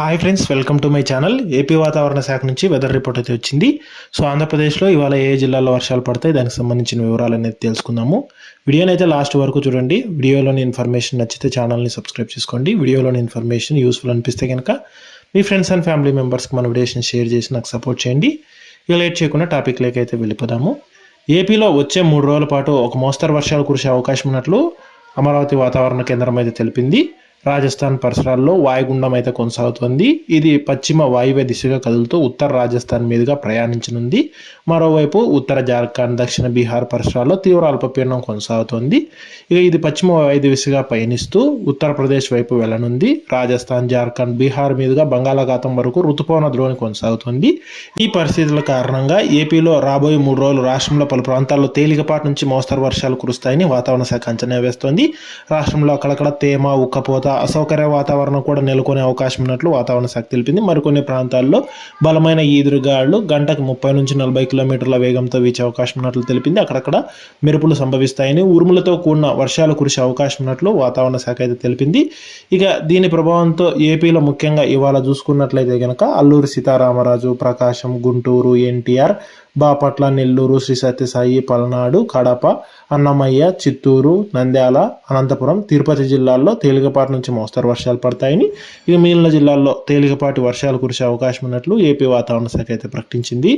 Hi friends welcome to my channel AP వాతావరణ శాఖ నుంచి వెదర్ రిపోర్ట్ అయితే వచ్చింది. సో ఆంధ్రప్రదేశ్లో ఇవాళ ఏ జిల్లాలో వర్షాలు పడతాయి? దానికి సంబంధించిన వివరాలు అనేది తెలుసుకుందాము. వీడియోని అయితే లాస్ట్ వరకు చూడండి. వీడియోలోని ఇన్ఫర్మేషన్ నచ్చితే ఛానల్ని సబ్స్క్రైబ్ చేసుకోండి. వీడియోలోని ఇన్ఫర్మేషన్ యూస్ఫుల్ అనిపిస్తే కనుక మీ ఫ్రెండ్స్ అండ్ ఫ్యామిలీ మెంబర్స్కి మన వీడియోస్ని షేర్ చేసి నాకు సపోర్ట్ చేయండి. ఇక లేట్ చేయకుండా టాపిక్ లేక అయితే వెళ్ళిపోదాము. ఏపీలో వచ్చే మూడు రోజుల పాటు ఒక మోస్తరు వర్షాలు కురిసే అవకాశం ఉన్నట్లు అమరావతి వాతావరణ కేంద్రం అయితే తెలిపింది. రాజస్థాన్ పరిసరాల్లో వాయుగుండం అయితే కొనసాగుతోంది. ఇది పశ్చిమ వాయువ్య దిశగా కదులుతూ ఉత్తర రాజస్థాన్ మీదుగా ప్రయాణించనుంది. మరోవైపు ఉత్తర జార్ఖండ్ దక్షిణ బీహార్ పరిసరాల్లో తీవ్ర అల్పపీడనం కొనసాగుతోంది. ఇక ఇది పశ్చిమ వాయు దిశగా పయనిస్తూ ఉత్తరప్రదేశ్ వైపు వెళ్ళనుంది. రాజస్థాన్ జార్ఖండ్ బీహార్ మీదుగా బంగాళాఖాతం వరకు రుతుపవన ద్రోణి కొనసాగుతుంది. ఈ పరిస్థితుల కారణంగా ఏపీలో రాబోయే మూడు రోజులు రాష్ట్రంలో పలు ప్రాంతాల్లో తేలికపాటి నుంచి మోస్తరు వర్షాలు కురుస్తాయని వాతావరణ శాఖ అంచనా వేస్తోంది. రాష్ట్రంలో అక్కడక్కడ తేమ ఉక్కపోత అసౌకర్య వాతావరణం కూడా నెలకొనే అవకాశం ఉన్నట్లు వాతావరణ శాఖ తెలిపింది. మరికొన్ని ప్రాంతాల్లో బలమైన ఈదురుగాళ్ళు గంటకు ముప్పై నుంచి నలభై కిలోమీటర్ల వేగంతో వీచే అవకాశం ఉన్నట్లు తెలిపింది. అక్కడక్కడ మెరుపులు సంభవిస్తాయని ఉరుములతో కూడిన వర్షాలు కురిసే అవకాశం ఉన్నట్లు వాతావరణ శాఖ అయితే తెలిపింది. ఇక దీని ప్రభావంతో ఏపీలో ముఖ్యంగా ఇవాళ చూసుకున్నట్లయితే కనుక అల్లూరి సీతారామరాజు ప్రకాశం గుంటూరు ఎన్టీఆర్ బాపట్ల నెల్లూరు శ్రీ సత్యసాయి పల్నాడు కడప అన్నమయ్య చిత్తూరు నంద్యాల అనంతపురం తిరుపతి జిల్లాల్లో తేలికపాటి నుంచి మోస్తరు వర్షాలు పడతాయని ఇక మిగిలిన జిల్లాల్లో తేలికపాటి వర్షాలు కురిసే అవకాశం ఉన్నట్లు ఏపీ వాతావరణ శాఖ అయితే ప్రకటించింది.